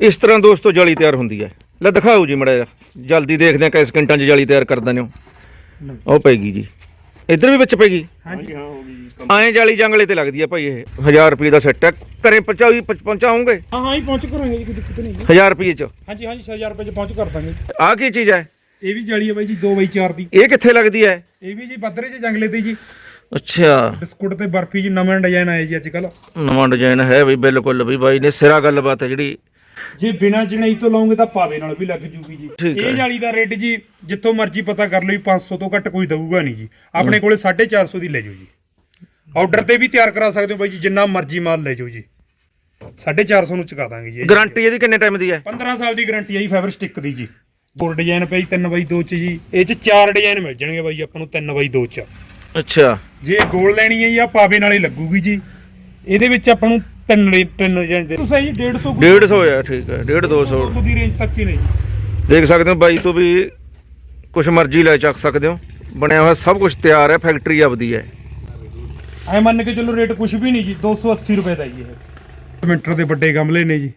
ਇਸ ਤਰ੍ਹਾਂ ਦੋਸਤੋ ਜਾਲੀ ਤਿਆਰ ਹੁੰਦੀ ਹੈ। ਲੈ ਦਿਖਾਓ ਜੀ ਮੜਾ ਜਲਦੀ ਦੇਖਦੇ ਆ ਕਿਸ ਸਕਿੰਟਾਂ 'ਚ ਜਾਲੀ ਤਿਆਰ ਕਰ ਦਿੰਦੇ ਹੋ। ਉਹ ਪੈਗੀ ਜੀ। ਇੱਧਰ ਵੀ ਵਿੱਚ ਪੈਗੀ ਹਾਂਜੀ ਹਾਂ ਹੋ ਗਈ ਜੀ ਐਂ ਜਾਲੀ ਜੰਗਲੇ ਤੇ ਲੱਗਦੀ ਹੈ ਭਾਈ ਇਹ। 1000 ਰੁਪਏ ਦਾ ਸੈੱਟ ਹੈ। ਘਰੇ ਪਹੁੰਚਾਈ ਪਹੁੰਚਾਉਂਗੇ ਹਾਂ ਹਾਂ ਹੀ ਪਹੁੰਚ ਕਰਾਂਗੇ ਜੀ ਕੋਈ ਦਿੱਕਤ ਨਹੀਂ ਜੀ। 1000 ਰੁਪਏ 'ਚ? ਹਾਂਜੀ ਹਾਂਜੀ 6000 ਰੁਪਏ ਚ ਪਹੁੰਚ ਕਰ ਦਾਂਗੇ ਆਹ ਕੀ ਚੀਜ਼ ਹੈ? ਇਹ ਵੀ ਜਾਲੀ ਹੈ ਬਾਈ ਜੀ 2 ਬਾਈ 4 ਦੀ। ਇਹ ਕਿੱਥੇ ਲੱਗਦੀ ਹੈ? ਇਹ ਵੀ ਜੀ ਬੱਦਰੇ ਚ ਜੰਗਲੇ ਤੇ ਜੀ। ਅੱਛਾ। ਬਿਸਕੁਟ ਤੇ ਬਰਫੀ ਜੀ ਨਵਾਂ ਡਿਜ਼ਾਈਨ ਆਇਆ ਜੀ ਅੱਜ ਕੱਲ ਨਵਾਂ ਡਿਜ਼ਾਈਨ ਹੈ ਵੀ ਬਿਲਕੁਲ ਵੀ ਬਾਈ ਨੇ ਸਿਰਾ ਗੱਲਬਾਤ ਹੈ ਜਿਹੜੀ। ਜੇ ਬਿਨਾ ਚਣਾਈ ਤੋਂ ਲਾਉਂਗੇ ਤਾਂ ਪਾਵੇ ਨਾਲ ਵੀ ਲੱਗ ਜੂਗੀ ਜੀ। ਠੀਕ ਹੈ। ਇਹ ਜਾਲੀ ਦਾ ਰੇਟ ਜੀ ਜਿੱਥੋਂ ਮਰਜ਼ੀ ਪਤਾ ਕਰ ਲਓ ਜੀ 500 ਤੋਂ ਘੱਟ ਕੋਈ ਦਊਗਾ ਨਹੀਂ ਜੀ। ਆਪਣੇ ਕੋਲੇ 450 ਦੀ ਲੈ ਜਾਓ ਜੀ। ਆਰਡਰ ਤੇ ਵੀ ਤਿਆਰ ਕਰਾ ਸਕਦੇ ਹੋ ਬਾਈ ਜੀ ਜਿੰਨਾ ਮਰਜ਼ੀ ਮਾਲ ਲੈ ਜਾਓ ਜੀ। 450 ਨੂੰ ਚੁਕਾ ਦਾਂਗੇ ਜੀ ਇਹ। ਗਾਰੰਟੀ ਇਹਦੀ ਕਿੰਨੇ ਟਾਈਮ ਦੀ ਹੈ? 15 ਸਾਲ ਦੀ ਗਾਰੰਟੀ ਹੈ ਜੀ ਫਾਈਬਰ ਸਟਿੱਕ ਦੀ ਜੀ। ਹੋਰ ਡਿਜ਼ਾਈਨ ਪਈ 3 ਬਾਈ 2 ਚ ਜੀ। ਇਹ ਚ ਚਾਰ ਡਿਜ਼ਾਈਨ ਮਿਲ ਜਾਣਗੇ ਬਾਈ ਆਪਾਂ ਨੂੰ 3 ਬਾਈ 2 ਚ। ਅੱਛਾ। ਜੇ ਗੋਲ ਲੈਣੀ ਹੈ ਜੀ ਆ ਪਾਵੇ ਨਾਲੇ ਲੱਗੂਗੀ ਜੀ। ਇਹਦੇ ਵਿੱਚ ਆਪਾਂ ਨੂੰ ਤਿੰਨ ਰੇ- ਤਿੰਨ ਡਿਜ਼ਾਈਨ ਦੇ। ਤੁਸੀਂ ਜੀ 150 150 ਆ ਠੀਕ ਹੈ 150 200 200 ਦੀ ਰੇਂਜ ਤੱਕ ਹੀ ਨਹੀਂ। ਦੇਖ ਸਕਦੇ ਹੋ ਬਾਈ ਤੋਂ ਵੀ ਕੁਛ ਮਰਜ਼ੀ ਲੈ ਚੱਕ ਸਕਦੇ ਹੋ। ਬਣਿਆ ਹੋਇਆ ਸਭ ਕੁਝ ਤਿਆਰ ਹੈ ਫੈਕਟਰੀ ਆਪਦੀ ਹੈ। ਐ ਮੰਨ ਕੇ ਚੱਲੋ ਰੇਟ ਕੁਝ ਵੀ ਨਹੀਂ ਜੀ 280 ਰੁਪਏ ਦਾ ਜੀ ਇਹ। ਮੀਟਰ ਦੇ ਵੱਡੇ ਗਮਲੇ ਨੇ ਜੀ।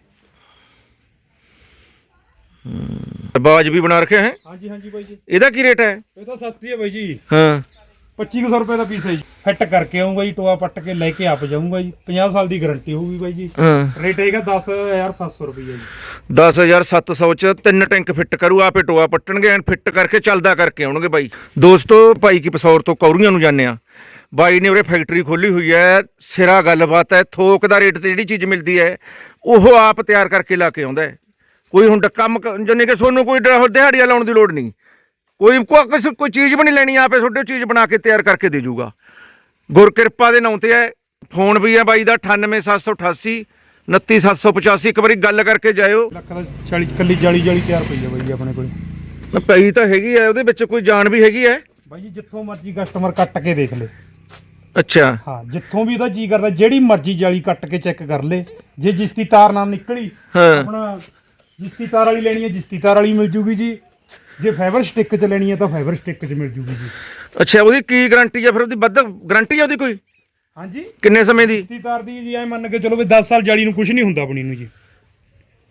ਬਾਜ ਵੀ ਬਣਾ ਰੱਖਿਆ ਹੈ? ਹਾਂਜੀ ਹਾਂਜੀ ਬਾਈ ਜੀ। ਇਹਦਾ ਕੀ ਰੇਟ ਹੈ? ਇਹ ਤਾਂ ਸਸਤੀ ਹੈ ਬਾਈ ਜੀ। ਹਾਂ। 2500 ਰੁਪਏ ਦਾ ਪੀਸ ਹੈ ਜੀ। ਫਿੱਟ ਕਰਕੇ ਆਉਂਗਾ ਜੀ ਟੋਆ ਪੱਟ ਕੇ ਲੈ ਕੇ ਆਪ ਜਾਊਂਗਾ ਜੀ। 50 ਸਾਲ ਦੀ ਗਾਰੰਟੀ ਹੋਊਗੀ ਬਾਈ ਜੀ। ਹਾਂ। ਰੇਟ ਹੈਗਾ 10700 ਰੁਪਏ ਜੀ। 10700 ਚ ਤਿੰਨ ਟੈਂਕ ਫਿੱਟ ਕਰੂ ਆਪੇ ਟੋਆ ਪੱਟਣਗੇ ਐਨ ਫਿੱਟ ਕਰਕੇ ਚੱਲਦਾ ਕਰਕੇ ਆਉਣਗੇ ਬਾਈ। ਦੋਸਤੋ ਭਾਈ ਕੀ ਪਸੌਰ ਤੋਂ ਕੌਰੀਆਂ ਨੂੰ ਜਾਂਦੇ ਆ। ਬਾਈ ਨੇ ਉਰੇ ਫੈਕਟਰੀ ਖੋਲੀ ਹੋਈ ਹੈ ਸਿਰਾ ਗੱਲਬਾਤ ਹੈ ਥੋਕ ਦਾ ਰੇਟ ਤੇ ਜਿਹੜੀ ਚੀਜ਼ ਮਿਲਦੀ ਹੈ ਉਹ ਆਪ ਤਿਆਰ ਕਰਕੇ ਲਾ ਕੇ ਆਉਂਦਾ ਕੋਈ ਹੁਣ ਕੰਮ ਜਾਣੀ ਕਿ ਸੋਨੂੰ ਕੋਈ ਦਿਹਾੜੀਆਂ ਲਾਉਣ ਦੀ ਲੋੜ ਨਹੀਂ। ਕੋਈ ਕੋਈ ਕੋਈ ਚੀਜ਼ ਵੀ ਨਹੀਂ ਲੈਣੀ ਆਪੇ ਤੁਹਾਡੇ ਚੀਜ਼ ਬਣਾ ਕੇ ਤਿਆਰ ਕਰਕੇ ਦੇ ਜੂਗਾ। ਗੁਰਕਿਰਪਾ ਦੇ ਨਾਂ ਤੇ ਹੈ ਫੋਨ ਵੀ ਹੈ ਬਾਈ ਦਾ 98788 29785 ਇੱਕ ਵਾਰੀ ਗੱਲ ਕਰਕੇ ਜਾਇਓ। ਲੱਖ ਦਾ 40 ਕੱਲੀ ਜਾਲੀ ਜਾਲੀ ਤਿਆਰ ਪਈ ਹੈ ਬਾਈ ਜੀ ਆਪਣੇ ਕੋਲ। ਪਈ ਤਾਂ ਹੈਗੀ ਹੈ ਉਹਦੇ ਵਿੱਚ ਕੋਈ ਜਾਨ ਵੀ ਹੈਗੀ ਹੈ? ਬਾਈ ਜੀ ਜਿੱਥੋਂ ਮਰਜ਼ੀ ਕਸਟਮਰ ਕੱਟ ਕੇ ਦੇਖ ਲੇ। ਅੱਛਾ। ਹਾਂ ਜਿੱਥੋਂ ਵੀ ਉਹਦਾ ਜੀ ਕਰਦਾ ਜਿਹੜੀ ਮਰਜ਼ੀ ਜਾਲੀ ਕੱਟ ਕੇ ਚੈੱਕ ਕਰ ਲੇ। ਜੇ ਜਿਸ ਦੀ ਤਾਰ ਨਾਲ ਨਿਕਲੀ ਆਪਣਾ ਜਿਸ ਦੀ ਤਾਰ ਵਾਲੀ ਲੈਣੀ ਹੈ ਜਿਸ ਦੀ ਤਾਰ ਵਾਲੀ ਮਿਲ ਜੂਗੀ ਜੀ। ਜੇ ਫਾਈਬਰ ਸਟਿੱਕ ਚ ਲੈਣੀ ਹੈ ਤਾਂ ਫਾਈਬਰ ਸਟਿੱਕ ਚ ਮਿਲ ਜੂਗੀ ਜੀ। ਅੱਛਾ ਉਹਦੀ ਕੀ ਗਾਰੰਟੀ ਹੈ ਫਿਰ ਉਹਦੀ ਵੱਧ ਗਾਰੰਟੀ ਹੈ ਉਹਦੀ ਕੋਈ? ਹਾਂਜੀ। ਕਿੰਨੇ ਸਮੇਂ ਦੀ? ਦੀ ਤਾਰ ਦੀ ਜੀ ਐ ਮੰਨ ਕੇ ਚਲੋ ਵੀ 10 ਸਾਲ ਜਾਲੀ ਨੂੰ ਕੁਝ ਨਹੀਂ ਹੁੰਦਾ ਆਪਣੀ ਨੂੰ ਜੀ।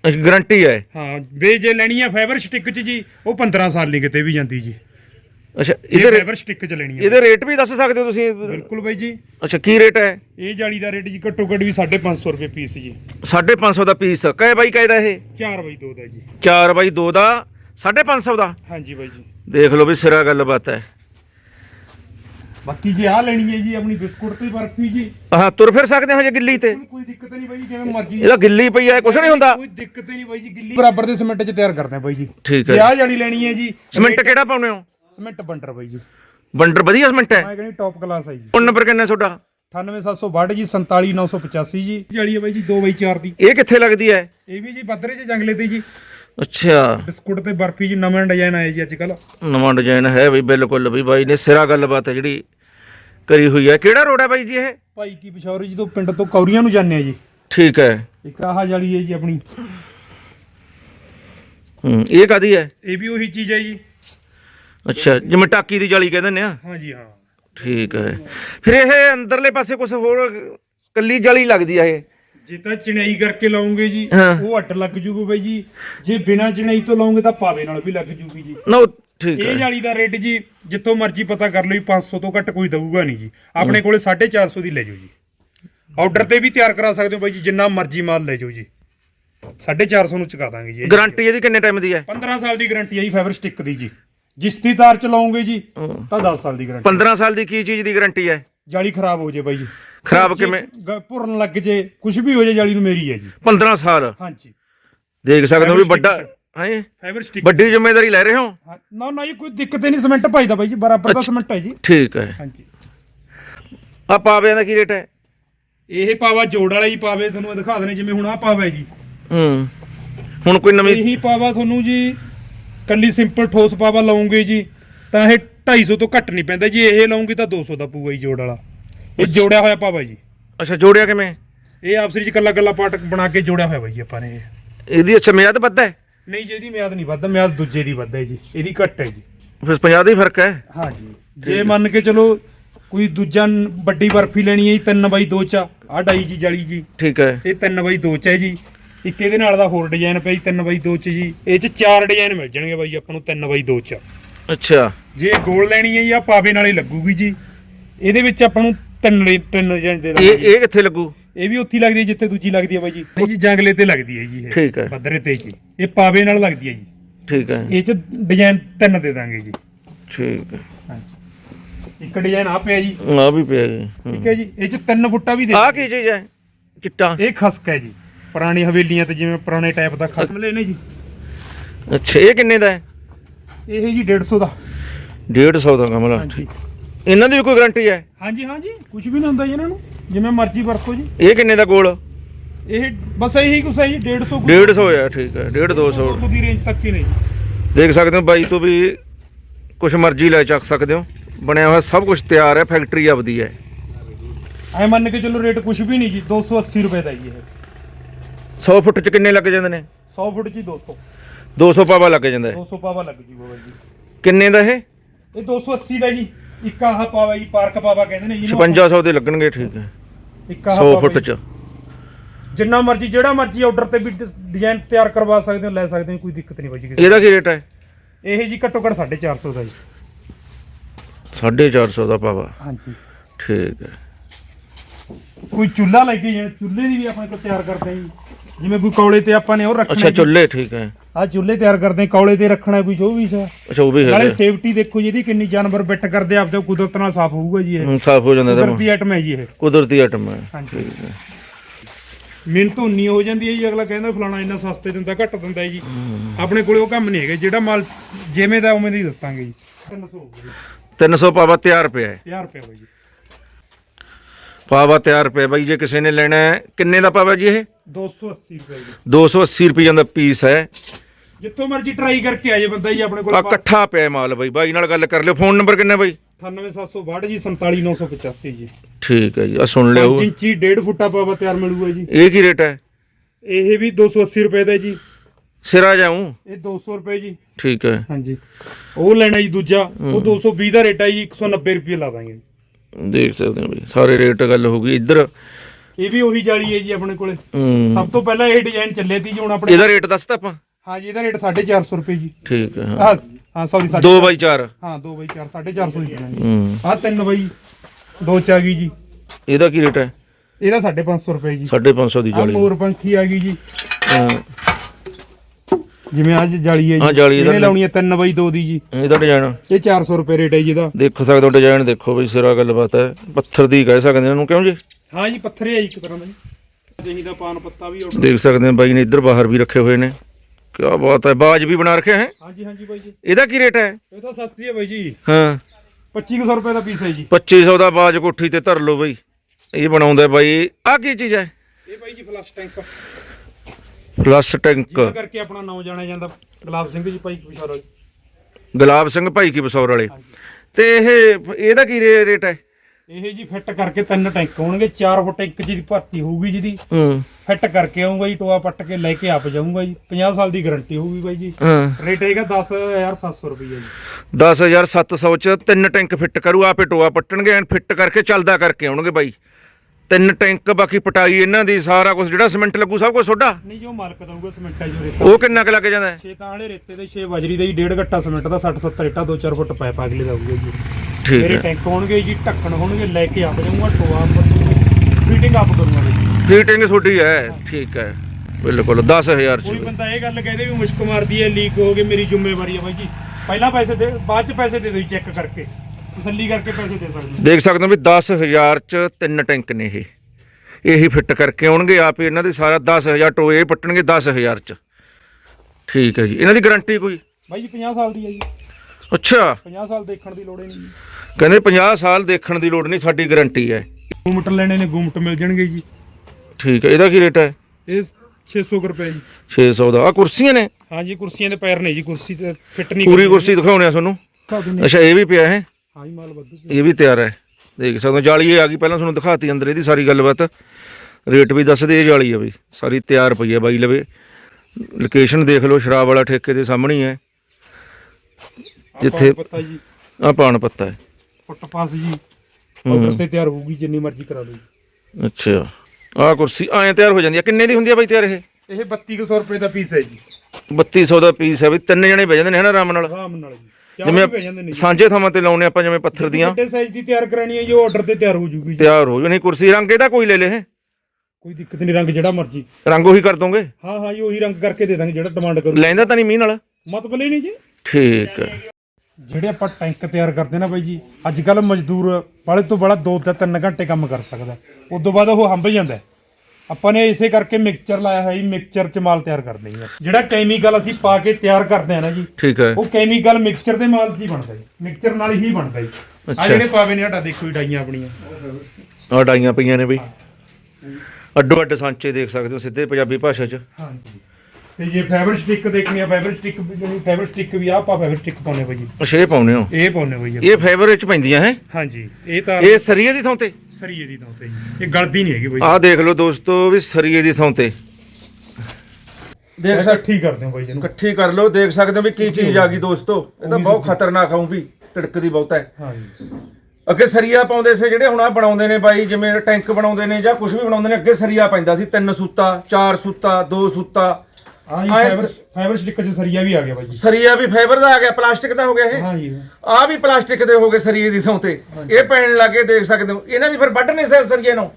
ਗਾਰੰਟੀ ਹੈ ਹਾਂ ਵੇ ਜੇ ਲੈਣੀ ਹੈ ਫਾਈਬਰ ਸਟਿੱਕ ਚ ਜੀ ਉਹ 15 ਸਾਲ ਲਈ ਕਿਤੇ ਵੀ ਜਾਂਦੀ ਜੀ। ਅੱਛਾ ਇਹ ਇਹਦੇ ਫਾਈਬਰ ਸਟਿੱਕ ਚ ਲੈਣੀ ਹੈ ਇਹਦੇ ਰੇਟ ਵੀ ਦੱਸ ਸਕਦੇ ਹੋ ਤੁਸੀਂ? ਬਿਲਕੁਲ ਬਾਈ ਜੀ। ਅੱਛਾ ਕੀ ਰੇਟ ਹੈ? ਇਹ ਜਾਲੀ ਦਾ ਰੇਟ ਜੀ ਘੱਟੋ ਘੱਟ ਵੀ 550 ਰੁਪਏ ਪੀਸ ਜੀ। 550 ਦਾ ਪੀਸ ਕਹੇ ਬਾਈ ਕਾਇਦਾ ਇਹ? 4 ਬਾਈ 2 ਦਾ ਜੀ। 4 ਬਾਈ 2 ਦਾ। 550 ਦਾ? ਹਾਂਜੀ ਬਾਈ ਜੀ। ਦੇਖ ਲਓ ਵੀ ਸਿਰਾ ਗੱਲਬਾਤ ਹੈ। ਬਾਕੀ ਜੇ ਆ ਲੈਣੀ ਹੈ ਜੀ ਆਪਣੀ ਬਿਸਕੁਟ ਤੇ ਬਰਫੀ ਜੀ। ਹਾਂ ਤੁਰ ਫਿਰ ਸਕਦੇ ਹੋ ਜੇ ਗਿੱਲੀ ਤੇ। ਕੋਈ ਦਿੱਕਤ ਨਹੀਂ ਬਾਈ ਜੀ ਜਿਵੇਂ ਮਰਜ਼ੀ। ਇਹਦਾ ਗਿੱਲੀ ਪਈ ਹੈ ਕੁਛ ਨਹੀਂ ਹੁੰਦਾ। ਕੋਈ ਦਿੱਕਤ ਨਹੀਂ ਬਾਈ ਜੀ ਗਿੱਲੀ ਬਰਾਬਰ ਦੇ ਸਿਮੈਂਟ 'ਚ ਤਿਆਰ ਕਰਦੇ ਆ ਬਾਈ ਜੀ। ਠੀਕ ਜੇ ਹੈ ਆ ਜਾਲੀ ਲੈਣੀ ਹੈ ਜੀ ਸਿਮੈਂਟ ਕਿਹੜਾ ਪਾਉਨੇ ਹੋ? ਸਿਮੈਂਟ ਬੰਡਰ ਬਾਈ ਜੀ। ਬੰਡਰ ਵਧੀਆ ਸਿਮੈਂਟ ਹੈ। ਮੈਂ ਕਹਿੰਦੀ ਟੌਪ ਕਲਾਸ ਹੈ ਜੀ। ਫੋਨ ਨੰਬਰ ਕਿੰਨਾ ਤੁਹਾਡਾ? 98762 ਜੀ 47985 ਜੀ। ਜਾਲੀ ਹੈ ਬਾਈ ਜੀ 2 ਬਾਈ 4 ਦੀ। ਇਹ ਕਿੱਥੇ ਲੱਗਦੀ ਹੈ? ਇਹ ਵੀ ਜੀ ਬੱਦਰੇ 'ਚ ਜੰਗਲੇ ਤੇ ਜੀ। ਅੱਛਾ। ਬਿਸਕੁਟ ਤੇ ਬਰਫੀ ਜੀ ਨਵਾਂ ਡਿਜ਼ਾਈਨ ਆਇਆ ਜੀ ਅੱਜ ਕੱਲ ਨਵਾਂ ਡਿਜ਼ਾਈਨ ਹੈ ਬਈ ਬਿਲਕੁਲ ਵੀ ਬਾਈ ਨੇ ਸਿਰਾ ਗੱਲਬਾਤ ਹੈ ਜਿਹੜੀ ਕਰੀ ਹੋਈ ਹੈ। ਕਿਹੜਾ ਰੋਡ ਹੈ ਬਾਈ ਜੀ ਇਹ? ਭਾਈ ਕੀ ਪਿਸ਼ੌਰੀ ਜੀ ਤੋਂ ਪਿੰਡ ਤੋਂ ਕੌਰੀਆਂ ਨੂੰ ਜਾਂਦੇ ਆ ਜੀ। ਠੀਕ ਹੈ। ਇੱਕ ਆਹ ਜਾਲੀ ਹੈ ਜੀ ਆਪਣੀ। ਹੂੰ ਇਹ ਕਾਦੀ ਹੈ? ਇਹ ਵੀ ਉਹੀ ਚੀਜ਼ ਹੈ ਜੀ। ਅੱਛਾ ਜਿਵੇਂ ਟਾਕੀ ਦੀ ਜਾਲੀ ਕਹਿੰਦੇ ਨੇ ਆ। ਹਾਂਜੀ ਹਾਂ। ਠੀਕ ਹੈ। ਫਿਰ ਇਹ ਅੰਦਰਲੇ ਪਾਸੇ ਕੁਝ ਹੋਰ ਕੱਲੀ ਜਾਲੀ ਲੱਗਦੀ ਆ ਇਹ? ਜੇ ਤਾਂ ਚਿਣਾਈ ਕਰਕੇ ਲਾਉਂਗੇ ਜੀ ਹਾਂ। ਉਹ ਅੱਟ ਲੱਗ ਜੂਗਾ ਬਾਈ ਜੀ। ਜੇ ਬਿਨਾ ਚਿਣਾਈ ਤੋਂ ਲਾਉਂਗੇ ਤਾਂ ਪਾਵੇ ਨਾਲ ਵੀ ਲੱਗ ਜੂਗੀ ਜੀ। ਨਾ ਉਹ ਠੀਕ ਇਹ ਹੈ। ਜਾਲੀ ਦਾ ਰੇਟ ਜੀ ਜਿੱਥੋਂ ਮਰਜ਼ੀ ਪਤਾ ਕਰ ਲਓ ਜੀ 500 ਤੋਂ ਘੱਟ ਕੋਈ ਦਊਗਾ ਨਹੀਂ ਜੀ। ਆਪਣੇ ਕੋਲੇ 450 ਦੀ ਲੈ ਜਾਓ ਜੀ। ਆਰਡਰ ਤੇ ਵੀ ਤਿਆਰ ਕਰਾ ਸਕਦੇ ਹੋ ਬਾਈ ਜੀ ਜਿੰਨਾ ਮਰਜ਼ੀ ਮਾਲ ਲੈ ਜਾਓ ਜੀ। 450 ਨੂੰ ਚੁਕਾ ਦਾਂਗੇ ਜੀ। ਇਹ। ਗਾਰੰਟੀ ਇਹਦੀ ਕਿੰਨੇ ਟਾਈਮ ਦੀ ਹੈ? 15 ਸਾਲ ਦੀ ਗਾਰੰਟੀ ਹੈ ਜੀ ਫਾਈਬਰ ਸਟਿੱਕ ਦੀ ਜੀ। ਜਿਸ ਦੀ ਤਾਰ ਚਲਾਉਂਗੇ ਜੀ ਤਾਂ 10 ਸਾਲ ਦੀ ਗਾਰੰਟੀ 15 ਸਾਲ ਦੀ ਕੀ ਚੀਜ਼ ਦੀ ਗਾਰੰਟੀ ਹੈ? ਜਾਲੀ ਖਰਾਬ ਹੋ ਜੇ ਬਾਈ ਜੀ। ਖਰਾਬ ਜੇ ਕਿਵੇਂ? ਗ- ਭੁਰਨ ਲੱਗ ਜੇ ਕੁਝ ਵੀ ਹੋ ਜੇ ਜਾਲੀ ਨੂੰ ਮੇਰੀ ਹੈ ਜੀ। 15 ਸਾਲ। ਹਾਂਜੀ। ਦੇਖ ਸਕਦੇ ਹੋ ਵੀ ਵੱਡਾ ਹੈ? ਫਾਈਬਰ ਸਟਿੱਕ ਵੱਡੀ ਜ਼ਿੰਮੇਵਾਰੀ ਲੈ ਰਹੇ ਹੋ? ਨਾ ਨਾ ਜੀ ਕੋਈ ਦਿੱਕਤ ਹੀ ਨਹੀਂ ਸਿਮੈਂਟ ਭਾਈਦਾ ਬਾਈ ਜੀ ਬਰਾਬਰ ਦਾ ਸਿਮੈਂਟ ਹੈ ਜੀ। ਠੀਕ ਹੈ। ਹਾਂਜੀ। ਆ ਪਾਵਿਆਂ ਦਾ ਕੀ ਰੇਟ ਹੈ? ਇਹ ਪਾਵਾ ਜੋੜ ਵਾਲਾ ਹੀ ਪਾਵੇ ਤੁਹਾਨੂੰ ਇਹ ਦਿਖਾ ਦਨੇ ਜਿਵੇਂ ਹੁਣ ਆ ਪਾਵਾ ਹੈ ਜੀ। ਹੂੰ। ਹੁਣ ਕੋਈ ਨਵੀਂ ਇਹੀ ਪਾਵਾ ਤੁਹਾਨੂੰ ਜੀ ਕੱਲੀ ਸਿੰਪਲ ਠੋਸ ਪਾਵਾ ਲਾਉਂਗੇ ਜੀ ਤਾਂ ਇਹ 250 ਤੋਂ ਘੱਟ ਨਹੀਂ ਪੈਂਦਾ ਜੀ ਇਹ ਲਾਉਂਗੇ ਤਾਂ 200 ਦਾ ਪਊਗਾ ਜੀ ਜੋੜ ਵਾਲਾ। ਇਹ ਜੋੜਿਆ ਹੋਇਆ ਪਾਵਾ ਜੀ। ਅੱਛਾ ਜੋੜਿਆ ਕਿਵੇਂ? ਇਹ ਆਪਸਰੀ ਚ ਕੱਲਾ ਕੱਲਾ ਪਾਰਟ ਬਣਾ ਕੇ ਜੋੜਿਆ ਹੋਇਆ ਬਾਈ ਜੀ ਆਪਾਂ ਨੇ ਇਹ। ਇਹਦੀ ਅੱਛਾ ਮਿਆਦ ਵੱਧ ਹੈ? ਨਹੀਂ ਜੀ ਇਹਦੀ ਮਿਆਦ ਨਹੀਂ ਵੱਧਦਾ ਮਿਆਦ ਦੂਜੇ ਦੀ ਵੱਧਦਾ ਹੈ ਜੀ। ਇਹਦੀ ਘੱਟ ਹੈ ਜੀ। ਫਿਰ 50 ਦਾ ਹੀ ਫ਼ਰਕ ਹੈ? ਹਾਂ ਜੀ। ਜੇ ਮੰਨ ਕੇ ਚਲੋ ਕੋਈ ਦੂਜਾ ਨ- ਵੱਡੀ ਬਰਫੀ ਲੈਣੀ ਹੈ ਜੀ 3 ਬਾਈ 2 ਚ ਆ ਡਾਈ ਜੀ ਜਾਲੀ ਜੀ। ਠੀਕ ਹੈ। ਇਹ 3 ਬਾਈ 2 ਚ ਹੈ ਜੀ। ਇੱਕ ਇਹਦੇ ਨਾਲ ਦਾ ਹੋਰ ਡਿਜ਼ਾਈਨ ਪਿਆ ਜੀ 3x2 ਚ ਜੀ। ਇਹ ਚ ਚਾਰ ਡਿਜ਼ਾਈਨ ਮਿਲ ਜਾਣਗੇ ਬਾਈ ਆਪਾਂ ਨੂੰ 3x2 ਚ। ਅੱਛਾ। ਜੇ ਗੋਲ ਲੈਣੀ ਹੈ ਜੀ ਆ ਪਾਵੇ ਨਾਲ ਹੀ ਲੱਗੂਗੀ ਜੀ। ਇਹਦੇ ਵਿੱਚ ਆਪਾਂ ਨੂੰ ਤਿੰਨ ਤਿੰਨ ਦੇ ਇਹ ਇਹ ਕਿੱਥੇ ਲੱਗੂ? ਇਹ ਵੀ ਉੱਥੇ ਹੀ ਲੱਗਦੀ ਹੈ ਜਿੱਥੇ ਦੂਜੀ ਲੱਗਦੀ ਹੈ ਬਾਈ ਜੀ। ਨਹੀਂ ਜੀ ਜੰਗਲੇ ਤੇ ਲੱਗਦੀ ਹੈ ਜੀ ਇਹ। ਠੀਕ ਹੈ। ਪੱਧਰੇ ਤੇ ਜੀ। ਇਹ ਪਾਵੇ ਨਾਲ ਲੱਗਦੀ ਹੈ ਜੀ। ਠੀਕ ਹੈ। ਇਹ ਚ ਡਿਜ਼ਾਈਨ ਤਿੰਨ ਦੇ ਦਾਂਗੇ ਜੀ। ਠੀਕ ਹੈ। ਇੱਕ ਡਿਜ਼ਾਈਨ ਆ ਪਿਆ ਜੀ। ਆ ਵੀ ਪਿਆ ਜੀ। ਠੀਕ ਹੈ ਜੀ। ਇਹ ਚ ਤਿੰਨ ਫੁੱਟਾ ਵੀ ਦੇ ਆ ਕੀ ਚੀਜ਼ ਹੈ? ਚਿੱਟਾ। ਇਹ ਖਸਕ ਹੈ ਜੀ। ਪੁਰਾਣੀ ਹਵੇਲੀਆਂ ਤੇ ਜਿਵੇਂ ਪੁਰਾਣੇ ਟਾਈਪ ਦਾ ਖਸਮ ਲੈਨੇ ਜੀ। ਅੱਛਾ ਇਹ ਕਿੰਨੇ ਦਾ ਹੈ? ਇਹ ਜੀ 150 ਦਾ। 150 ਦਾ ਕਮਲਾ ਹਾਂਜੀ। ਇਹਨਾਂ ਦੀ ਵੀ ਕੋਈ ਗਾਰੰਟੀ ਹੈ? ਹਾਂਜੀ ਹਾਂਜੀ। ਕੁਝ ਵੀ ਨਹੀਂ ਹੁੰਦਾ ਜੀ ਇਹਨਾਂ ਨੂੰ। ਜਿਵੇਂ ਮਰਜ਼ੀ ਵਰਤੋ ਜੀ। ਇਹ ਕਿੰਨੇ ਦਾ ਗੋਲ? ਇਹ ਬਸ ਇਹੀ ਕੁਛ ਹੈ ਜੀ 150 ਕੁਛ। 150 ਹੈ ਠੀਕ ਹੈ 150 200 200 ਦੀ ਰੇਂਜ ਤੱਕ ਹੀ ਨਹੀਂ ਦੇਖ ਸਕਦੇ ਹੋ ਬਾਈ ਤੋਂ ਵੀ ਕੁਛ ਮਰਜ਼ੀ ਲੈ ਚੱਕ ਸਕਦੇ ਹੋ। ਬਣਿਆ ਹੋਇਆ ਸਭ ਕੁਝ ਤਿਆਰ ਹੈ ਫੈਕਟਰੀ ਆਪਦੀ ਹੈ। ਐ ਮੰਨ ਕੇ ਚੱਲੋ ਰੇਟ ਕੁਝ ਵੀ ਨਹੀਂ ਜੀ 280 ਰੁਪਏ ਦਾ ਜੀ ਇਹ। 100 ਫੁੱਟ ਚ ਕਿੰਨੇ ਲੱਗ ਜਾਂਦੇ ਨੇ? 100 ਫੁੱਟ ਜੀ 200 200 ਪਾਵਾ ਲੱਗ ਜਾਂਦਾ ਹੈ। 200 ਪਾਵਾ ਲੱਗ ਜੀ ਬਾਬਾ ਜੀ। ਕਿੰਨੇ ਦਾ ਇਹ? ਇਹ 280 ਦਾ ਜੀ। ਇੱਕ ਆਹ ਪਾਵਾ ਜੀ ਪਾਰਕ ਪਾਵਾ ਕਹਿੰਦੇ ਨੇ ਜੀ ਇਹਨੂੰ 5600 ਦੇ ਲੱਗਣਗੇ ਠੀਕ ਹੈ। ਇੱਕ ਆਹ 100 ਪਾਵਾ ਫੁੱਟ ਜੀ। ਚ। ਜਿੰਨਾ ਮਰਜ਼ੀ ਜਿਹੜਾ ਮਰਜ਼ੀ ਆਰਡਰ ਤੇ ਵੀ ਡਿਜ਼ਾਈਨ ਤਿਆਰ ਕਰਵਾ ਸਕਦੇ ਹੋ ਲੈ ਸਕਦੇ ਹੋ ਕੋਈ ਦਿੱਕਤ ਨਹੀਂ ਬਾਜੀ ਕਿਸੇ ਇਹਦਾ ਕੀ ਰੇਟ ਹੈ? ਇਹ ਜੀ ਘੱਟੋ ਘੱਟ 450 ਦਾ ਜੀ। 450 ਦਾ ਪਾਵਾ। ਹਾਂਜੀ। ਠੀਕ ਹੈ। ਕੋਈ ਚੁੱਲ੍ਹਾ ਲੈ ਕੇ ਜਾਣਾ ਚੁੱਲ੍ਹੇ ਦੀ ਵੀ ਆਪਣੇ ਕੋਲ ਤਿਆਰ ਕਰਦੇ ਹਾਂ ਜੀ। ਜਿਵੇਂ ਕੋਈ ਕੌਲੇ ਤੇ ਆਪਾਂ ਨੇ ਉਹ ਰੱਖਣਾ ਅੱਛਾ ਚੁੱਲ੍ਹੇ ਠੀਕ ਹੈ। ਆ ਚੁੱਲ੍ਹੇ ਤਿਆਰ ਕਰਦੇ ਕੌਲੇ ਤੇ ਰੱਖਣਾ ਕੋਈ ਸ਼ੋਅ ਵੀ ਸਾ ਅੱਛਾ ਉਹ ਵੀ ਨਾਲੇ ਸੇਫਟੀ ਦੇਖੋ ਜੀ ਇਹਦੀ ਕਿੰਨੀ ਜਾਨਵਰ ਬਿੱਟ ਕਰਦੇ ਆ, ਆਪਦੇ ਕੁਦਰਤ ਨਾਲ ਸਾਫ਼ ਹੋਊਗਾ ਜੀ ਇਹ। ਸਾਫ਼ ਹੋ ਜਾਂਦਾ ਤਾਂ ਕੁਦਰਤੀ ਆਈਟਮ ਹੈ ਜੀ ਇਹ। ਕੁਦਰਤੀ ਆਈਟਮ ਹੈ। ਹਾਂਜੀ। ਮਿਹਨਤ ਉਨੀ ਹੋ ਜਾਂਦੀ ਹੈ ਜੀ ਅਗਲਾ ਕਹਿੰਦਾ ਫਲਾਣਾ ਇੰਨਾ ਸਸਤੇ ਦਿੰਦਾ ਘੱਟ ਦਿੰਦਾ ਹੈ ਜੀ। ਆਪਣੇ ਕੋਲੇ ਉਹ ਕੰਮ ਨਹੀਂ ਹੈਗਾ ਜਿਹੜਾ ਮਾਲ ਜਿਵੇਂ ਦਾ ਉਵੇਂ ਦਾ ਹੀ ਦੱਸਾਂਗੇ ਜੀ। 300 ਹੋ ਗਿਆ 300 ਪਾਵਾ ਤਿਆਰ ਪਿਆ ਹੈ। 50 ਰੁਪਏ ਬਾਈ ਜੀ। ਪਾਵਾ ਤਿਆਰ ਪਿਆ ਬਾਈ ਜੇ ਕਿਸੇ ਨੇ ਲੈਣਾ ਹੈ ਕਿੰਨੇ ਦਾ ਪਾਵਾ ਜੀ ਇਹ? 280 ਰੁਪਏ ਜੀ। 280 ਰੁਪਏ ਦਾ ਪੀਸ ਹੈ। ਜਿੱਥੋਂ ਮਰਜ਼ੀ ਟਰਾਈ ਕਰਕੇ ਆ ਜੇ ਬੰਦਾ ਜੀ ਆਪਣੇ ਕੋਲ ਆ ਇਕੱਠਾ ਪਿਆ ਮਾਲ ਬਾਈ। ਬਾਈ ਨਾਲ ਗੱਲ ਕਰ ਲਿਓ। ਫੋਨ ਨੰਬਰ ਕਿੰਨਾ ਬਾਈ? 98762 ਜੀ 47985 ਜੀ। ਠੀਕ ਹੈ ਜੀ। ਆ ਸੁਣ ਲਿਓ। 5 ਇੰਚੀ 1.5 ਫੁੱਟਾ ਪਾਵਾ ਤਿਆਰ ਮਿਲੂਗਾ ਜੀ। ਇਹ ਕੀ ਰੇਟ ਹੈ? ਇਹ ਵੀ 280 ਰੁਪਏ ਦਾ ਜੀ। ਸਿਰਾ ਜਾਊਂ ਇਹ 200 ਰੁਪਏ ਜੀ। ਠੀਕ ਹੈ। ਹਾਂਜੀ। ਉਹ ਲੈਣਾ ਜੀ ਦੂਜਾ। ਉਹ 220 ਦਾ ਰੇਟ ਹੈ ਜੀ। 190 ਰੁਪਏ ਲਾ ਦਾਂਗੇ। ਦੇਖ ਸਕਦੇ ਹੋ ਬਈ। ਸਾਰੇ ਰੇਟ ਗੱਲ ਹੋ ਗਈ। ਇੱਧਰ ਇਹ ਵੀ ਉਹੀ ਜਾਲੀ ਹੈ ਜੀ ਆਪਣੇ ਕੋਲੇ। ਸਭ ਤੋਂ ਪਹਿਲਾਂ ਇਹ ਡਿਜ਼ਾਈਨ ਚੱਲੇ ਤੀ ਜੀ ਹੁਣ ਆਪਣੇ ਇਹਦਾ ਰੇਟ ਦੱਸਤਾ ਆਪਾਂ। ਹਾਂ ਜੀ ਇਹਦਾ ਰੇਟ 450 ਰੁਪਏ ਜੀ। ਠੀਕ ਹੈ ਹਾਂ। ਹਾਂ ਹਾਂ ਸੌਰੀ 2 ਬਾਈ 4 ਹਾਂ 2 ਬਾਈ 4 450 ਦੀ ਦੇਣਾ ਜੀ। ਹੂੰ। ਆਹ 3 ਬਾਈ ਦੋ ਚ ਆ ਗਈ ਜੀ। ਇਹਦਾ ਕੀ ਰੇਟ ਹੈ? ਇਹਦਾ 550 ਰੁਪਏ ਜੀ। 550 ਦੀ ਆਹ ਜਾਲੀ। ਮੋਰ ਪੰਖੀ ਆ ਗਈ ਜੀ। ਹਾਂ, ਜਿਵੇਂ ਅੱਜ ਜਾਲੀ ਹੈ ਹਾਂ, ਜਾਲੀ ਇਹਦਾ ਇਹਨੇ ਲਾਉਣੀ ਹੈ 3 ਬਾਈ 2 ਦੀ ਜੀ। ਇਹਦਾ ਡਿਜ਼ਾਈਨ ਇਹ 400 ਰੁਪਏ ਰੇਟ ਹੈ ਜੀ ਇਹਦਾ। ਦੇਖ ਸਕਦੇ ਹੋ ਡਿਜ਼ਾਈਨ ਦੇਖੋ ਬਈ ਸਿਰਾ ਗੱਲਬਾਤ ਹੈ। ਪੱਥਰ ਦੀ ਕਹਿ ਸਕਦੇ ਇਹਨੂੰ ਕਿਉਂ ਜੀ? ਹਾਂ ਜੀ ਪੱਥਰੇ ਆ ਜੀ ਇੱਕ ਤਰ੍ਹਾਂ ਦਾ ਜੀ। ਦਹੀਂ ਦਾ ਪਾਨ ਪੱਤਾ ਵੀ ਦੇਖ ਸਕਦੇ ਹੋ ਬਾਈ ਨੇ ਇੱਧਰ ਬਾਹਰ ਵੀ ਰੱਖੇ ਹੋਏ ਨੇ। ਕੀ ਬਾਤ ਹੈ ਬਾਜ ਵੀ ਬਣਾ ਰੱਖਿਆ ਹੈ। ਹਾਂਜੀ ਹਾਂਜੀ ਬਾਈ ਜੀ। ਇਹਦਾ ਕੀ ਰੇਟ ਹੈ? ਇਹ ਤਾਂ ਸਸਤੀ ਹੈ ਬਾਈ ਜੀ। ਹਾਂ। 2500 ਰੁਪਏ ਦਾ ਪੀਸ ਹੈ ਜੀ। 2500 ਦਾ ਬਾਜ ਕੋਠੀ ਤੇ ਧਰ ਲਓ ਬਈ। ਇਹ ਬਣਾਉਂਦਾ ਬਾਈ। ਆ ਕੀ ਚੀਜ਼ ਹੈ? ਇਹ ਬਾਈ ਜੀ ਫਲਸ਼ ਟੈਂਕ। Plus tank. ਜਿਹਦਾ ਕਰਕੇ ਆਪਣਾ ਨਾਮ ਜਾਣਿਆ ਜਾਂਦਾ। ਗੁਲਾਬ ਸਿੰਘ ਜੀ ਭਾਈ ਵਿਸ਼ਾਲ ਗੁਲਾਬ ਸਿੰਘ ਭਾਈ ਕੀ ਬਸੌਰ ਵਾਲੇ ਤੇ ਇਹ ਇਹਦਾ ਕੀ ਰੇਟ ਹੈ? ਇਹ ਜੀ ਫਿੱਟ ਕਰਕੇ ਤਿੰਨ ਟੈਂਕ ਹੋਣਗੇ 4 ਫੁੱਟ ਇੱਕ ਜੀ ਦੀ ਭਰਤੀ ਹੋਊਗੀ ਜਿਹਦੀ। ਹੂੰ। ਫਿੱਟ ਕਰਕੇ ਆਉਂਗਾ ਜੀ ਟੋਆ ਪੱਟ ਕੇ ਲੈ ਕੇ ਆਪ ਜਾਊਂਗਾ ਜੀ। 50 ਸਾਲ ਦੀ ਗਾਰੰਟੀ ਹੋਊਗੀ ਬਾਈ ਜੀ। ਹਾਂ। ਰੇਟ ਹੈਗਾ 10700 ਰੁਪਏ ਜੀ। 10700 ਚ ਤਿੰਨ ਟੈਂਕ ਫਿੱਟ ਕਰੂ ਆਪੇ ਟੋਆ ਪੱਟਣਗੇ ਐਨ ਫਿੱਟ ਕਰਕੇ ਚੱਲਦਾ ਕਰਕੇ ਆਉਣਗੇ ਬਾਈ। ਤਿੰਨ ਟੈਂਕ ਬਾਕੀ ਪਟਾਈ ਇਹਨਾਂ ਦੀ ਸਾਰਾ ਕੁਝ ਜਿਹੜਾ ਸੀਮੈਂਟ ਲੱਗੂ ਸਭ ਕੁਝ ਤੁਹਾਡਾ ਨਹੀਂ ਜੋ ਮਾਲਕ ਦਊਗਾ ਸਿਮੈਂਟ ਹੈ ਜੋ ਰੇਤਾ। ਉਹ ਕਿੰਨਾ ਕੁ ਲੱਗ ਜਾਂਦਾ? ਹੈ? ਛੇ ਤਾਂ ਵਾਲੇ ਰੇਤੇ ਦੇ 6 ਬਜਰੀ ਦਾ ਜੀ ਡੇਢ ਗੱਟਾ ਸਿਮੈਂਟ ਦਾ 60 70 ਇੱਟਾ 2-4 ਫੁੱਟ ਪਾਈਪ ਅਗਲੇ ਦਾ ਹੋਊਗਾ ਜੀ। ਠੀਕ ਮੇਰੇ ਹੈ। ਟੈਂਕ ਹੋਣਗੇ ਜੀ ਢੱਕਣ ਹੋਣਗੇ ਲੈ ਕੇ ਆਪ ਜਾਊਂਗਾ ਟੋਆ ਫੀਟਿੰਗ ਆਪ ਕਰੂੰਗਾ ਜੀ। ਫੀਟਿੰਗ ਤੁਹਾਡੀ ਹੈ ਠੀਕ ਹੈ। ਬਿਲਕੁਲ 10000 ਕੋਈ ਚ। ਬੰਦਾ ਇਹ ਗੱਲ ਕਹਦੇ ਵੀ ਮੁਸ਼ਕ ਮਾਰਦੀ ਹੈ ਲੀਕ ਹੋ ਗਈ ਮੇਰੀ ਜ਼ਿੰਮੇਵਾਰੀ ਹੈ ਬਾਈ ਜੀ। ਪਹਿਲਾਂ ਪੈਸੇ ਦੇ ਬਾਅਦ ਚ ਪੈਸੇ ਦੇ ਦਿਓ ਚੈੱਕ ਕਰਕੇ। ਤਸੱਲੀ ਕਰਕੇ ਪੈਸੇ ਦੇ ਸਕਦੇ। ਦੇਖ ਸਕਦੇ ਹੋ ਵੀ 10000 ਚ ਤਿੰਨ ਟੈਂਕ ਨੇ ਇਹ। ਇਹੀ ਫਿੱਟ ਕਰਕੇ ਆਉਣਗੇ ਆਪ ਹੀ ਇਹਨਾਂ ਦੇ ਸਾਰਾ 10000 ਟੋਏ ਪੱਟਣਗੇ 10000 ਚ। ਠੀਕ ਹੈ ਜੀ। ਇਹਨਾਂ ਦੀ ਗਾਰੰਟੀ ਕੋਈ? ਬਾਈ ਜੀ 50 ਸਾਲ ਦੀ ਹੈ ਜੀ। ਅੱਛਾ। 50 ਸਾਲ ਦੇਖਣ ਦੀ ਲੋੜ ਹੀ ਨਹੀਂ ਕਹਿੰਦੇ 50 ਸਾਲ ਦੇਖਣ ਦੀ ਲੋੜ ਨਹੀਂ ਸਾਡੀ ਗਾਰੰਟੀ ਹੈ। ਗੂਮਟ ਲੈਣੇ ਨੇ ਗੂਮਟ ਮਿਲ ਜਾਣਗੇ ਜੀ। ਠੀਕ ਹੈ ਇਹਦਾ ਕੀ ਰੇਟ ਹੈ? ਇਹ 600 ਕੁ ਰੁਪਏ ਜੀ। 600 ਦਾ। ਆ ਕੁਰਸੀਆਂ ਨੇ? ਹਾਂ ਜੀ ਕੁਰਸੀਆਂ ਦੇ ਪੈਰ ਨੇ ਜੀ ਕੁਰਸੀ ਤੇ ਫਿੱਟ ਨਹੀਂ ਪੂਰੀ। ਕੁਰਸੀ ਦਿਖਾਉਣੇ ਆ ਤੁਹਾਨੂੰ? ਅੱਛਾ ਇਹ ਵੀ ਪਿਆ ਹੈ? ਹਾਂ ਜੀ ਮਾਲ ਵੱਧੂ ਇਹ ਵੀ ਤਿਆਰ ਹੈ। ਦੇਖ ਸਕਦੇ ਹੋ ਜਾਲੀ ਇਹ ਆ ਗਈ ਪਹਿਲਾਂ ਤੁਹਾਨੂੰ ਦਿਖਾਤੀ ਅੰਦਰ ਇਹਦੀ ਸਾਰੀ ਗੱਲਬਾਤ। ਰੇਟ ਵੀ ਦੱਸਦੇ ਇਹ ਜਾਲੀ ਆ ਬਈ ਸਾਰੀ ਤਿਆਰ ਪਈ ਹੈ ਬਾਈ ਲਵੇ। ਲੋਕੇਸ਼ਨ ਦੇਖ ਲਓ ਸ਼ਰਾਬ ਵਾਲਾ ਠੇਕੇ ਦੇ ਸਾਹਮਣੇ ਹੈ। ਜਿੱਥੇ- ਪਤਾ ਜੀ। ਆ ਪਾਣ ਪੱਤਾ ਹੈ। ਫੁੱਟ ਪਾਸ ਜੀ ਆਰਡਰ ਤੇ ਤਿਆਰ ਹੋਊਗੀ ਜਿੰਨੀ ਮਰਜ਼ੀ ਕਰਾ ਲਓ ਜੀ। ਅੱਛਾ। ਆ ਕੁਰਸੀ ਐਂ ਤਿਆਰ ਹੋ ਜਾਂਦੀ ਹੈ ਕਿੰਨੇ ਦੀ ਹੁੰਦੀ ਹੈ ਬਾਈ ਤਿਆਰ ਇਹ? ਇਹ 3200 ਰੁਪਏ ਦਾ ਪੀਸ ਹੈ ਜੀ। 3200 ਦਾ ਪੀਸ ਹੈ ਵੀ ਤਿੰਨ ਜਣੇ ਬਹਿ ਜਾਂਦੇ ਨੇ ਹਨਾ ਆਰਾਮ ਨਾਲ? ਆਰਾਮ ਨਾਲ ਜੀ। ਚਾਰ ਵੀ ਪੈ ਜਾਂਦੇ ਨੇ ਜਿਵੇਂ ਜੀ। ਸਾਂਝੇ ਥਾਵਾਂ ਤੇ ਲਾਉਣੇ ਆਪਾਂ ਜਿਵੇਂ ਪੱਥਰ ਦੀਆਂ। ਵੱਡੇ ਸਾਈਜ਼ ਦੀ ਤਿਆਰ ਕਰਾਣੀ ਹੈ ਜੋ ਆਰਡਰ ਤੇ ਤਿਆਰ ਹੋ ਜੂਗੀ ਜੀ। ਤਿਆਰ ਹੋ ਜਾਣੀ ਕੁਰਸੀ ਰੰਗ ਇਹਦਾ ਕੋਈ ਲੈ ਲੇ ਇਹ? ਕੋਈ ਦਿੱਕਤ ਨਹੀਂ ਰੰਗ ਜਿਹੜਾ ਮਰਜ਼ੀ। ਰੰਗ ਉਹੀ ਕਰ ਦੋਗੇ? ਹਾਂ ਹਾਂ ਜੀ ਉਹੀ ਰੰਗ ਕਰਕੇ ਦੇ ਦਾਂਗੇ ਜਿਹੜਾ ਡਿਮਾਂਡ ਕਰੂ ਲੈਂਦਾ ਤਾਂ ਨਹੀਂ ਮੀਂਹ ਨਾਲ? ਮਤਲਬ ਇਹ ਨਹੀਂ ਜੀ। ਠੀਕ ਹੈ। ਜਿਹੜੇ ਆਪਾਂ ਟੈਂਕ ਤਿਆਰ ਕਰਦੇ ਨਾ ਬਾਈ ਜੀ ਅੱਜ ਕੱਲ ਮਜ਼ਦੂਰ ਬਾਲੇ ਤੋਂ ਬੜਾ 2 ਤੇ 3 ਘੰਟੇ ਕੰਮ ਕਰ ਸਕਦਾ ਉਸ ਤੋਂ ਬਾਅਦ ਉਹ ਹੰਭ ਜਾਂਦਾ। ਆਪਾਂ ਨੇ ਇਸੇ ਕਰਕੇ ਮਿਕਸਚਰ ਲਾਇਆ ਹੋਇਆ ਜੀ ਮਿਕਸਚਰ ਚ ਮਾਲ ਤਿਆਰ ਕਰਦੇ ਹਾਂ। ਜਿਹੜਾ ਕੈਮੀਕਲ ਅਸੀਂ ਪਾ ਕੇ ਤਿਆਰ ਕਰਦੇ ਆ ਨਾ ਜੀ ਠੀਕ ਹੈ। ਉਹ ਕੈਮੀਕਲ ਮਿਕਸਚਰ ਦੇ ਮਾਲ 'ਚ ਹੀ ਬਣਦਾ ਜੀ ਮਿਕਸਚਰ ਨਾਲ ਹੀ ਬਣਦਾ ਜੀ। ਆ। ਜਿਹੜੇ ਪਾਵੇ ਨੇ ਹਟਾ ਦੇਖੋ ਜੀ ਡਾਈਆਂ ਆਪਣੀਆਂ। ਆ ਡਾਈਆਂ ਪਈਆਂ ਨੇ ਬਈ। ਅੱਡੋ ਅੱਡ ਸਾਂਚੇ ਦੇਖ ਸਕਦੇ ਹੋ ਸਿੱਧੇ ਪੰਜਾਬੀ ਭਾਸ਼ਾ 'ਚ। ਹਾਂਜੀ। ਤੇ ਜੇ ਫਾਈਬਰ ਸਟਿਕ ਦੇਖਣੀ ਆ ਫਾਈਬਰ ਸਟਿਕ ਜਿਹੜੀ ਫਾਈਬਰ ਸਟਿਕ ਵੀ ਆ ਆਪਾਂ ਫਾਈਬਰ ਸਟਿਕ ਪਾਉਣੇ ਬਾਈ ਜੀ। ਅੱਛਾ ਇਹ ਪਾਉਨੇ ਹੋ? ਇਹ ਪਾਉਣੇ ਬਾਈ ਜੀ ਇਹ ਫਾਈਬਰ ਵਿੱਚ ਪੈਂਦੀਆਂ ਹੈ? ਹਾਂਜੀ ਇਹ ਤਾਂ ਇਹ ਸਰੀਏ ਦੀ ਥਾਂ ਤੇ? ਸਰੀਏ ਦੀ ਤਾਂ ਉੱਤੇ ਜੀ। ਇਹ ਗਲਦੀ ਨਹੀਂ ਹੈਗੀ ਬਾਈ ਆਹ ਦੇਖ ਲਓ ਦੋਸਤੋ ਵੀ ਸਰੀਏ ਦੀ ਥਾਂ ਤੇ। ਦੇਖ ਸਕ ਇਕੱਠੀ ਕਰਦੇ ਹਾਂ ਬਾਈ ਜੀ ਨੂੰ ਇਕੱਠੀ ਕਰ ਲਓ ਦੇਖ ਸਕਦੇ ਹੋ ਵੀ ਕੀ ਚੀਜ਼ ਆ ਗਈ। ਦੋਸਤੋ। ਇਹ ਤਾਂ ਬਹੁਤ ਖਤਰਨਾਕ ਆਉਂ ਵੀ ਤਿੜਕਦੀ ਬਹੁਤ ਹੈ। ਹਾਂਜੀ। ਅੱਗੇ ਸਰੀਆ ਪਾਉਂਦੇ ਸੀ ਜਿਹੜੇ ਹੁਣ ਆ ਬਣਾਉਂਦੇ ਨੇ ਬਾਈ ਜਿਵੇਂ ਟੈਂਕ ਬਣਾਉਂਦੇ ਨੇ ਜਾਂ ਕੁਝ ਵੀ ਬਣਾਉਂਦੇ ਨੇ ਅੱਗੇ ਸਰੀਆ ਪੈਂਦਾ ਸੀ। ਤਿੰਨ ਸੂਤਾ ਚਾਰ ਸੂਤਾ ਦੋ ਸੂਤਾ। ਹਾਂ ਆਹ ਇਸ- ਫਾਈਬਰ ਫਾਈਬਰ ਸਟਿਕ ਚ ਸਰੀਆ ਵੀ ਆ ਗਿਆ ਬਾਈ ਜੀ। ਸਰੀਆ ਵੀ ਫਾਈਬਰ ਦਾ ਆ ਗਿਆ ਪਲਾਸਟਿਕ ਦਾ ਹੋ ਗਿਆ ਇਹ। ਹਾਂ ਜੀ ਆ ਵੀ ਪਲਾਸਟਿਕ ਦੇ ਹੋ ਗਏ ਸਰੀਏ ਦੀ ਥਾਂ ਤੇ। ਇਹ ਪੈਣ ਲੱਗੇ ਦੇਖ ਸਕਦੇ ਹੋ। ਇਹਨਾਂ ਦੀ ਫਿਰ ਵੱਢ ਨਹੀਂ ਸੀ ਸਰੀਏ ਨੂੰ?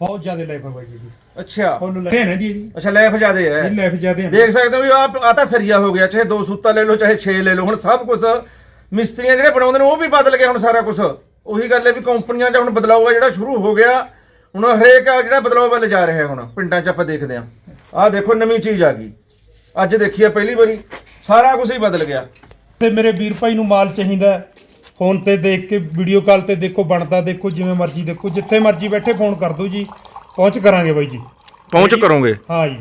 ਬਹੁਤ ਜ਼ਿਆਦਾ ਲਾਈਫ ਹੈ ਬਾਈ ਜੀ। ਅੱਛਾ। ਫੁੱਲ ਲਾਈਫ ਹੈ ਨਾ ਜੀ। ਇਹਦੀ ਅੱਛਾ ਲੈਫ ਜਿਆਦੇ ਹੈ ਇਹ ਲਾਈਫ ਜ਼ਿਆਦਾ ਹੈ ਦੇਖ ਸਕਦੇ ਹੋ ਵੀ ਆ ਆ ਤਾਂ ਸਰੀਆ ਹੋ ਗਿਆ ਚਾਹੇ ਦੋ ਸੂਤਾ ਲੈ ਲਓ ਚਾਹੇ 6 ਲੈ ਲਓ। ਹੁਣ ਸਭ ਕੁਝ ਮਿਸਤਰੀਆਂ ਜਿਹੜੇ ਬਣਾਉਂਦੇ ਨੇ ਉਹ ਵੀ ਬਦਲ ਗਏ ਹੁਣ ਸਾਰਾ ਕੁਝ ਉਹੀ ਗੱਲ ਹੈ ਵੀ ਕੰਪਨੀਆਂ 'ਚ ਹੁਣ ਬਦਲਾਅ ਆ ਜਿਹੜਾ ਸ਼ੁਰੂ ਹੋ ਗਿਆ ਹੁਣ ਹਰੇਕ ਆ ਜਿਹੜਾ ਬਦਲਾਅ ਵੱਲ ਜਾ ਰਿਹਾ ਹੁਣ ਪਿੰਡਾਂ 'ਚ ਆਪਾਂ ਦੇਖਦੇ ਆ ਆਹ ਦੇਖੋ ਨਵੀਂ ਚੀਜ਼ ਆ ਗਈ। ਅੱਜ ਦੇਖੀ ਆ ਪਹਿਲੀ ਵਾਰੀ ਸਾਰਾ ਕੁਝ ਹੀ ਬਦਲ ਗਿਆ। ਤੇ ਮੇਰੇ ਵੀਰ ਭਾਈ ਨੂੰ ਮਾਲ ਚਾਹੀਦਾ ਫੋਨ ਤੇ ਦੇਖ ਕੇ ਵੀਡੀਓ ਕਾਲ ਤੇ ਦੇਖੋ ਬਣਦਾ ਦੇਖੋ ਜਿਵੇਂ ਮਰਜ਼ੀ ਦੇਖੋ ਜਿੱਥੇ ਮਰਜ਼ੀ ਬੈਠੇ ਫੋਨ ਕਰ ਦਿਓ ਜੀ। ਪਹੁੰਚ ਕਰਾਂਗੇ ਬਾਈ ਜੀ। ਪਹੁੰਚ ਕਰੋਗੇ? ਹਾਂ ਜੀ।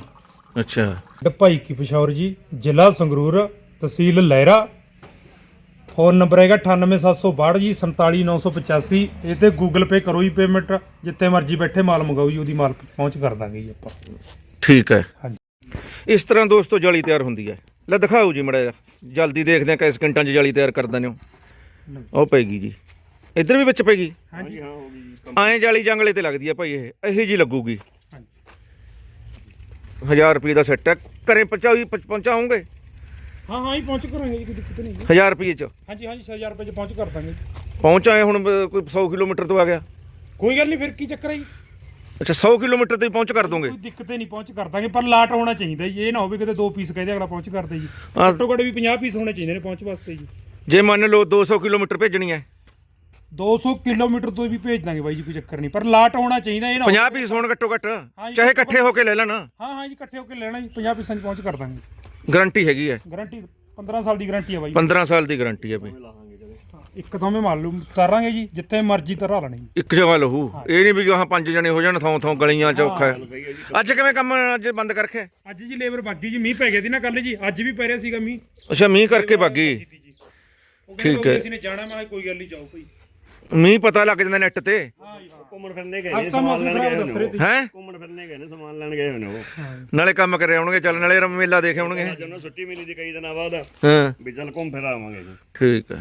ਅੱਛਾ। ਭਾਈ ਕੀ ਪਸ਼ੌਰ ਜੀ ਜ਼ਿਲ੍ਹਾ ਸੰਗਰੂਰ ਤਹਿਸੀਲ ਲਹਿਰਾ। ਫੋਨ ਨੰਬਰ ਹੈਗਾ 98762 ਜੀ 47985 ਇਹ ਤੇ ਗੂਗਲ ਪੇ ਕਰੋ ਜੀ ਪੇਮੈਂਟ ਜਿੱਥੇ ਮਰਜ਼ੀ ਬੈਠੇ ਮਾਲ ਮੰਗਾਓ ਜੀ ਉਹਦੀ ਮਾਲ ਪਹੁੰਚ ਕਰ ਦਾਂਗੇ ਜੀ ਆਪਾਂ। ਠੀਕ ਹੈ। ਹਾਂਜੀ। ਇਸ ਤਰ੍ਹਾਂ ਦੋਸਤੋ ਜਾਲੀ ਤਿਆਰ ਹੁੰਦੀ ਹੈ। ਲੈ ਦਿਖਾਓ ਜੀ ਮੜਾ ਜਲਦੀ ਦੇਖਦੇ ਆ ਕਿਸ ਘੰਟਾਂ 'ਚ ਜਾਲੀ ਤਿਆਰ ਕਰ ਦਿੰਦੇ ਹੋ। ਉਹ ਪੈਗੀ ਜੀ। ਇੱਧਰ ਵੀ ਵਿੱਚ ਪੈਗੀ ਹਾਂਜੀ। ਹਾਂ ਐਂ ਜਾਲੀ ਜੰਗਲੇ ਤੇ ਲੱਗਦੀ ਆ ਭਾਈ ਇਹ। ਇਹੀ ਜੀ ਲੱਗੂਗੀ। 1000 ਰੁਪਏ ਦਾ ਸੈੱਟ ਹੈ। ਘਰੇ ਪਹੁੰਚਾਈ ਪਹੁੰਚਾਉਂਗੇ ਹਾਂ ਹਾਂ ਹੀ ਪਹੁੰਚ ਕਰਾਂਗੇ ਜੀ ਕੋਈ ਦਿੱਕਤ ਨਹੀਂ ਜੀ। 1000 ਰੁਪਏ 'ਚ? ਹਾਂਜੀ ਹਾਂਜੀ 1000 ਰੁਪਏ ਚ ਪਹੁੰਚ ਕਰ ਦਾਂਗੇ। ਪਹੁੰਚ ਆਏ ਹੁਣ ਕੋਈ 100 ਕਿਲੋਮੀਟਰ ਤੋਂ ਆ ਗਿਆ। ਕੋਈ ਗੱਲ ਨਹੀਂ ਫਿਰ ਕੀ ਚੱਕਰ ਹੈ ਜੀ? ਅੱਛਾ 100 ਕਿਲੋਮੀਟਰ ਤੇ ਪਹੁੰਚ ਕਰ ਦੋਗੇ? ਕੋਈ ਦਿੱਕਤ ਹੀ ਨਹੀਂ ਪਹੁੰਚ ਕਰ ਦਾਂਗੇ ਪਰ ਲਾਟ ਹੋਣਾ ਚਾਹੀਦਾ ਜੀ। ਇਹ ਨਾ ਹੋਵੇ ਕਿਤੇ ਦੋ ਪੀਸ ਕਹਦੇ ਅਗਲਾ ਪਹੁੰਚ ਕਰਦੇ ਜੀ। ਹਾਂ। ਘੱਟੋ ਘੱਟ ਵੀ 50 ਪੀਸ ਹੋਣੇ ਚਾਹੀਦੇ ਨੇ ਪਹੁੰਚ ਵਾਸਤੇ ਜੀ। ਜੇ ਮੰਨ ਲਓ 200 ਕਿਲੋਮੀਟਰ ਭੇਜਣੀ ਹੈ। 200 ਕਿਲੋਮੀਟਰ ਤੋਂ ਵੀ ਭੇਜ ਦਾਂਗੇ ਬਾਈ ਜੀ ਕੋਈ ਚੱਕਰ ਨਹੀਂ। ਪਰ ਲਾਟ ਹੋਣਾ ਚਾਹੀਦਾ ਇਹ ਨਾ ਹੋਵੇ- 50 ਪੀਸ ਹੋਣ ਘੱਟੋ ਘੱਟ ਜੀ, ਚਾਹੇ ਇਕੱਠੇ ਹੋ ਕੇ ਲੈ ਲੈਣ। ਹਾਂ ਹਾਂ ਜੀ ਇਕੱਠੇ ਹੋ ਕੇ ਲੈਣਾ ਜੀ 50 ਪੀਸਾਂ 'ਚ ਪਹੁੰਚ ਕਰ ਦਾਂਗੇ। ਗਾਰੰਟੀ ਹੈਗੀ ਹੈ। ਗਾਰੰਟੀ 15 ਸਾਲ ਦੀ ਗਾਰੰਟੀ ਹੈ ਬਾਈ 15 ਸਾਲ ਦੀ ਗਾਰੰਟੀ ਹੈ ਬਈ। ਇੱਕ ਤੋਂ ਮੈਂ ਮਾਲੂਮ ਕਰਾਂਗੇ ਜੀ ਜਿੱਥੇ ਮਰਜ਼ੀ ਤਰਾ ਲੈਣੀ ਜੀ। ਇੱਕ ਜਗ੍ਹਾ ਲਹੂ। ਇਹ ਨਹੀਂ ਵੀ ਗਾਹਾਂ ਪੰਜ ਜਣੇ ਹੋ ਜਾਣ ਥਾਂ ਥਾਂ ਗਲੀਆਂ ਚ ਔਖਾ ਹੈ। ਅੱਜ ਕਿਵੇਂ ਕੰਮ ਅੱਜ ਬੰਦ ਕਰਕੇ? ਅੱਜ ਜੀ ਲੇਬਰ ਬਾਗੀ ਜੀ ਮੀਂਹ ਪੈ ਗਿਆ ਸੀ ਨਾ ਕੱਲ ਜੀ ਅੱਜ ਵੀ ਪੈ ਰਿਹਾ ਸੀਗਾ ਮੀਂਹ। ਅੱਛਾ ਮੀਂਹ ਕਰਕੇ ਬਾਗੀ। ਠੀਕ ਹੈ। ਅਸੀਂ ਨੇ ਜਾਣਾ ਮੈਂ ਕੋਈ ਗੱਲ ਨਹੀਂ ਜਾਓ ਭਾਈ। ਮੀਂਹ ਪਤਾ ਲੱਗ ਜਾਂਦਾ ਨੈਟ ਤੇ। ਘੁੰਮਣ ਫਿਰਨੇ ਗਏ ਨੇ ਸਮਾਨ ਲੈਣ ਗਏ ਹੋਣੇ ਹੈ? ਘੁੰਮਣ ਫਿਰਨੇ ਗਏ ਨੇ ਸਮਾਨ ਲੈਣ ਗਏ ਹੋਣੇ ਉਹ। ਨਾਲੇ ਕੰਮ ਕਰੇ ਆਉਣਗੇ ਚੱਲ ਨਾਲੇ ਰਮ ਮੇਲਾ ਦੇਖ ਆਉਣਗੇ। ਉਹਨੂੰ ਛੁੱਟੀ ਮਿਲੀ ਦੀ ਕਈ ਦਿਨਾਂ ਬਾਅਦ। ਹਾਂ। ਵੀ ਚੱਲ ਘੁੰਮ ਫਿਰ ਆਵਾਂਗੇ ਜੀ। ਠੀਕ ਹੈ।